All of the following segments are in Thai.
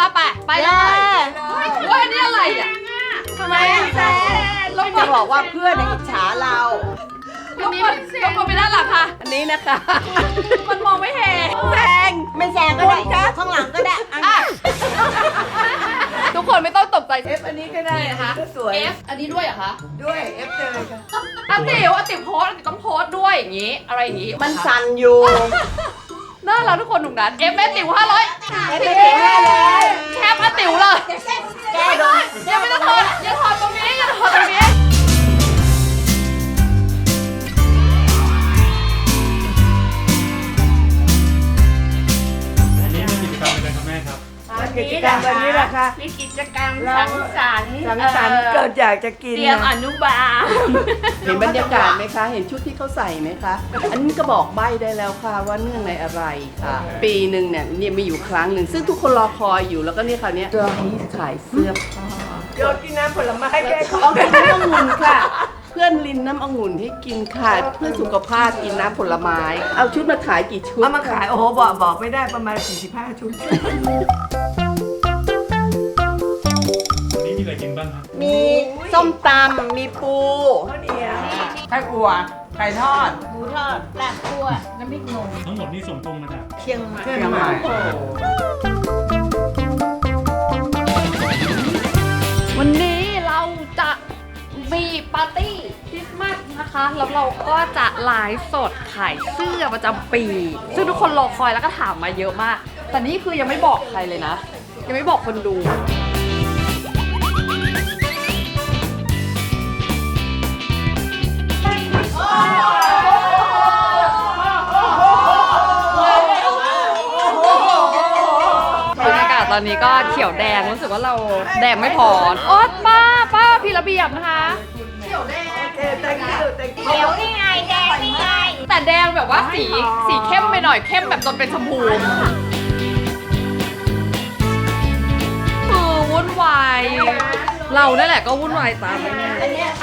รับไปไปเลยเฮ้ยนี่อะไรอะทำไมอะรบกวจะนบอกว่าเพื่อนอิจฉาเรารบกวนรบกวนไปด้านหลังค่ะ อันนี้นะคะมันมองไม่เห็นแซง ไม่แซงก็ได้ข้างหลังก็ได้อันอะ ทุกคนไม่ต้องตกใจเอฟอันนี้ก็ได้นี่นะคะก็สวย F อันนี้ด้วยเหรอคะด้วยเอฟเลยค่ะอาติ๋วอาติ๋วโพสต์อาติ๋วต้องโพสต์ด้วยอย่างนี้ อะไรอย่างนี้มันสั่นอยู่ น่ารักทุกคนหนุ่มนัน F แม่ติ๋วห้าร้อยเอฟเอห้าเลยแคปอาติ๋วเลยแก้โดนยังไม่ต้องถอดยังถอดตรงนี้ยังถอดตรงนี้อัน นนี้แหละค่ะมีกิจกรรมสังสรรค์สังสรรค์เกิดอยากจะกินเตรียมอนะนุบาล เห็นบรรยากาศไหมคะ เห็นชุดที่เขาใส่ไหมคะ อันนี้ก็บอกใบ้ได้แล้วค่ะว่าเนื่องในอะไรค่ะ ปีหนึ่งเนี่ยเนี่ยมีอยู่ครั้งหนึ่งซึ่งทุกคนรอคอยอยู่แล้วก็เนี่ยคราวเนี้ยจะให้ขายเสื้อผ้าโยนกินน้ำผลไม้แก้ท้องเอากินน้ำองุ่นค่ะ เพื่อนลินน้ำองุ่นให้กินค่ะ เพื่อสุขภาพกินน้ำผลไม้ เอาชุดมาขายกี่ชุดเอามาขายโอ้โหบอกบอกไม่ได้ประมาณ45ชุด ส้มตำมีปูข้าวเหนียวไส้อั่วไก่ทอด หมูทอดลาบคั่วน้ำพริกหนุ่มทั้งหมดนี่ส่งตรงมาจากเชียงใหม่ เชียงใหม่ วันนี้เราจะมีปาร์ตี้คริสต์มาสนะคะ แล้วเราก็จะไลฟ์สดขายเสื้อประจำปี ซึ่งทุกคนรอคอยแล้วก็ถามมาเยอะมาก แต่นี่คือยังไม่บอกใครเลยนะ ยังไม่บอกคนดู อนนี้ก็เขียวแดงรู้สึกว่าเราแดงไม่พอโอ๊ตป้าป้าพี่ระเบียบนะคะเออ thank you thank you เขียวนี่ไงแดงนี่ไงแต่แดงแบบว่าสีสีเข้มไปหน่อยเข้มแบบจนเป็นชมพูคือวุ่นวายเรานั่นแหละก็วุ่นวายตามไป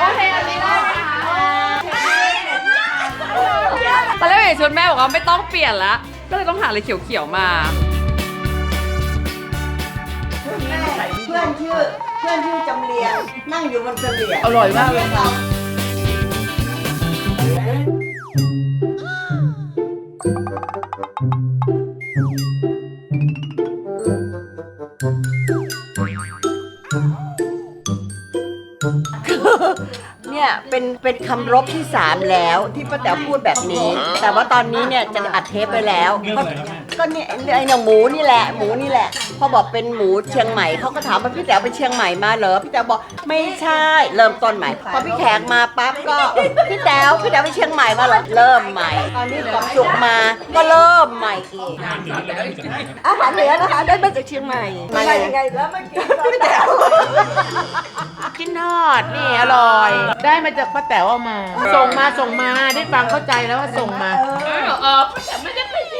โอเคอันนี้ได้ไหมคะตอนแรกเห็นชุดแม่บอกว่าไม่ต้องเปลี่ยนละก็เลยต้องหาอะไรเขียวๆมา อนชื่อเพื่อนชื่อจำเรียงนั่งอยู่บนเสลียงอร่อยมากเลยค่ะ เนี่ยเป็นเป็นคำรบที่สามแล้วที่ป้าแต๋วพูดแบบนี้ แต่ว่าตอนนี้เนี่ยจะอัดเทปไปแล้วเรื่องอะไรครับแม่ ก็เนี่ยไอ้เนี่ยหมูนี่แหละ หมูนี่แหละ พอบอกเป็นหมูเชียงใหม่เขาก็ถามว่าพี่แต๋วไปเชียงใหม่มาเหรอพี่แต๋วบอกไม่ใช่ เริ่มต้นใหม่ พอพี่แขกมาปั๊บก็พี่แต๋วพี่แต๋วไปเชียงใหม่มาเหรอเริ่มใหม่ตอนนี้ความสุขมาก็เริ่มใหม่อีกอาหารเหนือเราได้มาจากไหนครับอาหารเหนือนะคะ ได้มาจากเชียงใหม่มายังไงแล้วมากินพี่แต๋วกินทอดนี่อร่อย ได้มาจากป้าแต๋วเอามา ส่งมาส่งมาได้ฟังเข้าใจแล้วว่าส่งมาเออแต่ไม่ได้ไปเที่ยวปี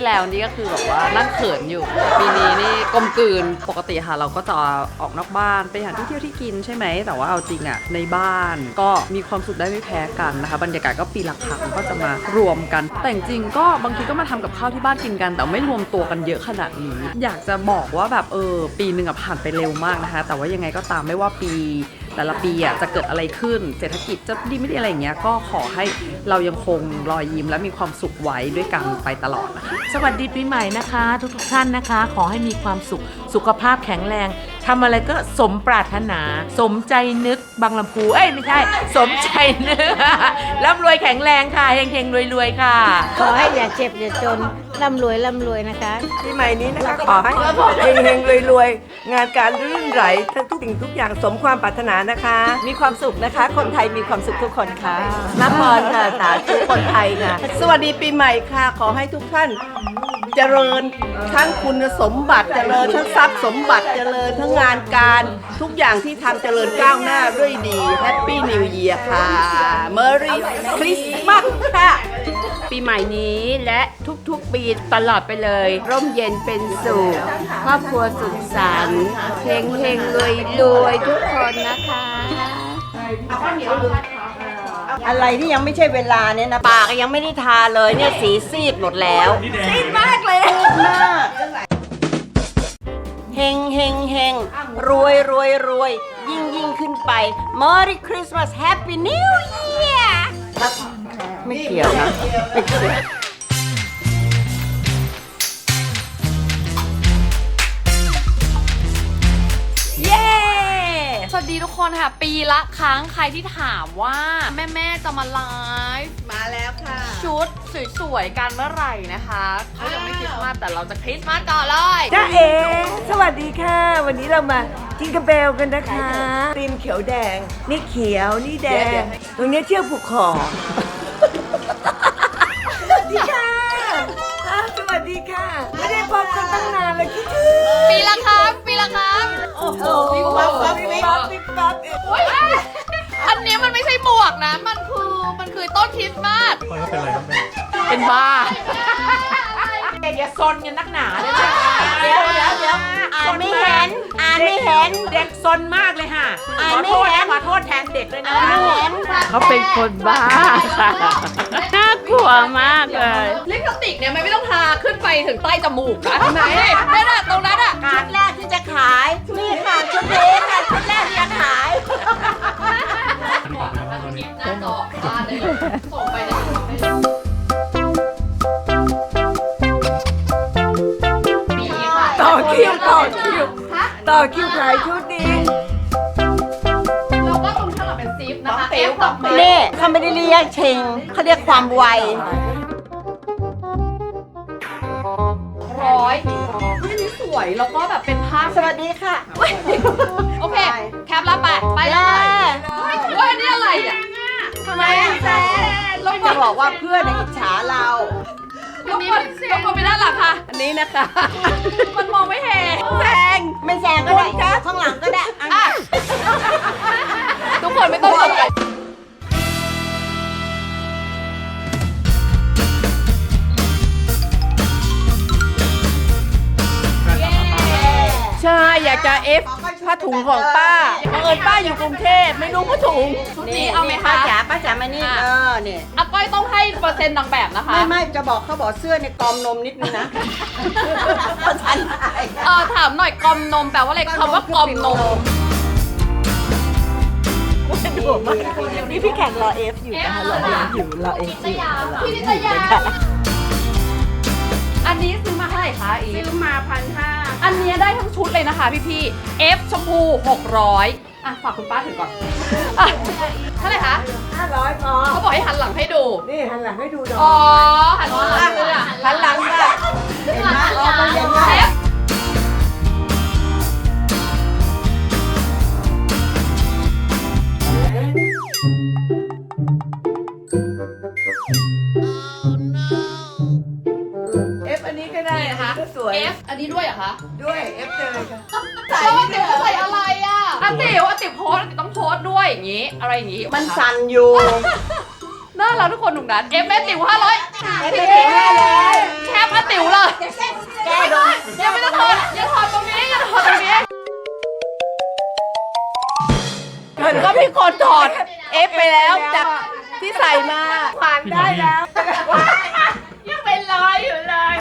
ที่แล้วนี่ก็คือแบบว่านั่งเขินอยู่ ปีนี้นี่กลมกลืน ปกติค่ะเราก็จะออกนอกบ้านไปหาที่เที่ยวที่กินใช่ไหม แต่ว่าเอาจริงอะในบ้านก็มีความสุขได้ไม่แพ้กันนะคะ บรรยากาศก็ปีละครั้งก็จะมารวมกัน แต่จริงก็บางทีก็มาทำกับข้าวที่บ้านกินกัน แต่ไม่รวมตัวกันเยอะขนาดนี้ อยากจะบอกว่าแบบเออปีหนึ่งอะผ่านไปเร็วมากนะคะ แต่ว่ายังไงก็ตามไม่ว่าปี แต่ละปีอะจะเกิดอะไรขึ้น เศรษฐกิจจะดีไม่ดีอะไรอย่างเงี้ยก็ขอให้เรายังคงรอยยิ้มและมีความสุขไว้ด้วยกันไปตลอดนะคะ สวัสดีปีใหม่นะคะ ทุกทุกๆท่านนะคะ ขอให้มีความสุขสุขภาพแข็งแรง ทำอะไรก็สมปรารถนา สมใจนึกบางลำพู เอ้ยไม่ใช่ สมใจนึกร่ำรวยแข็งแรงค่ะเฮงๆรวยๆค่ะ ขอให้อย่าเจ็บอย่าจนร่ำรวยร่ำรวยนะคะ ปีใหม่นี้นะคะขอให้เฮงเฮงรวยรวยๆ งานการรื่นไหลทั้งทุกสิ่งทุกอย่างสมความปรารถนานะคะ มีความสุขนะคะ คนไทยมีความสุขทุกคนค่ะน้ำพรค่ะสาธุคนไทยค่ะ สวัสดีปีใหม่ค่ะ ขอให้ทุกท่าน เจริญ ทั้งคุณสมบัติเจริญ ทั้งทรัพย์สมบัติเจริญ ทั้งงานการทุกอย่างที่ทำเจริญก้าวหน้าด้วยดีแฮปปี้นิวเยียร์ค่ะเมอรี่คริสต์มาสค่ะปีใหม่นี้และทุกๆปีตลอดไปเลย ร่มเย็นเป็นสุขครอบครัวสุขสันต์เฮงเฮงรวยรวยทุกคนนะคะอะไรที่ยังไม่ใช่เวลาเนี่ยนะปากยังไม่ได้ทาเลยเนี่ยสีซีดหมดแล้วนี่แดงซีดมากเลยซีดมากเฮงเฮงเฮงรวยรวยรวยยิ่งยิ่งขึ้นไป Merry Christmas Happy New Year ไม่เกี่ยวนะไม่เกี่ยว ดีทุกคนค่ะ ปีละครั้งใครที่ถามว่าแม่แม่ๆจะมาไลฟ์มาแล้วค่ะ ชุดสวยๆกันเมื่อไหร่นะคะเขายังไม่คริสต์มาสแต่เราจะคริสต์มาสก่อนเลยจ้าเอสวัสดีค่ะ วันนี้เรามาจิงกระเบลกันนะคะตีมเขียวแดง นี่เขียวนี่แดง ตรงนี้เชือกผูกคอ นะมันคือมันคือต้นคริสต์มาสพ่อเขาเป็นอะไรครับแม่เป็นบ้า เด็กอย่าซนกันนักหนาเลยนะเดี๋ยวเดี๋ยวเดี๋ยวอ่านไม่เห็นอ่านไม่เห็นเด็กซนมากเลยค่ะอ่าขนอไม่โทษเห็นะนขอโทษแทนเด็กเลยนะอ่านไม่เห็นเขาเป็นคนบ้าค่ะน่ากลัวมากเลยลิปสติกเนี่ยมันไม่ต้องทาขึ้นไปถึงใต้จมูกนะไหนนั่นน่ะตรงนั้นอะชุดแรกที่จะขายนี่ค่ะชุดนี้ค่ะชุดแรกที่จะขายิปหน้าจอบ้านเลยส่งไปในปีค่ะต่อคิวต่อคิวต่อคิวขายชุดนี้แล้วก็ตรงข้างหลังเป็นซิปนะคะ F กับนี่เขาไม่ได้เรียกเชงเขาเรียกความไว ร้อยนี่นี่สวยแล้วก็แบบเป็นภาพสวัสดีค่ะ โอเค แคปแล้วไป ไปเลยเฮ้ยอันนี่อะไรอะ ทำไมอะเราจะบอกว่าเพื่อนน่ะอิจฉาเรา รบกวนรบกวนไปด้านหลังค่ะ อันนี้นะคะ มันมองไม่เห็น แซงไม่แซงก็ได้ข้างหลังก็ได้อะอะทุกคนไม่ต้องสนใจใช่อยากจะเอฟผ้าถุงของป้าบังเอิ ญป้าอยู่กรุงเทพไม่รู้ผ้าถุงชุดนี้เอาไหมป้าคะจ๋าป้าจ๋ามานี่อะเออเนี่ยอาก้อยต้องให้เปอร์เซ็นต์นางแบบนะคะไม่ไม่จะบอกเขาบอกเสื้อเนี่ยกอมนมนิดนึงนะภาษาไทยเออถามหน่อยกอมนมแปลว่าอะไรคำว่ากอมนมนี่พี่แขกรอเอฟอยู่นะคะรอเอฟอยู่รอเอฟอยู่พี่นิตยาอันนี้ซื้อมาเท่าไหร่คะอีฟซื้อมาพันห้าอันเนี้ยได้ทั้งชุดเลยนะคะพี่พี่ๆ F ชมพู600อ่ะฝากคุณป้าถือก่อนอะเท่าไหร่คะห้าร้อยพอเขาบอกให้หันหลังให้ดู นี่หันหลังให้ดูหน่อยอ๋อหันหลังเลยอะหันหลัง อย่างงี้ อะไรอย่างงี้มันสั่นอยู่ น่ารักทุกคนหนุ่มนั้น F แม่ติ๋ว500 F แม่ติ๋ว500แคปอาติ๋วเลยแก้โดนยังไม่ต้องถอดยังถอดตรงนี้ยังถอดตรงนี้เห็นก็พี่คนถอดเอฟไปแล้วจากที่ใส่มาผ่านได้แล้วยังเป็นรอยอยู่เลย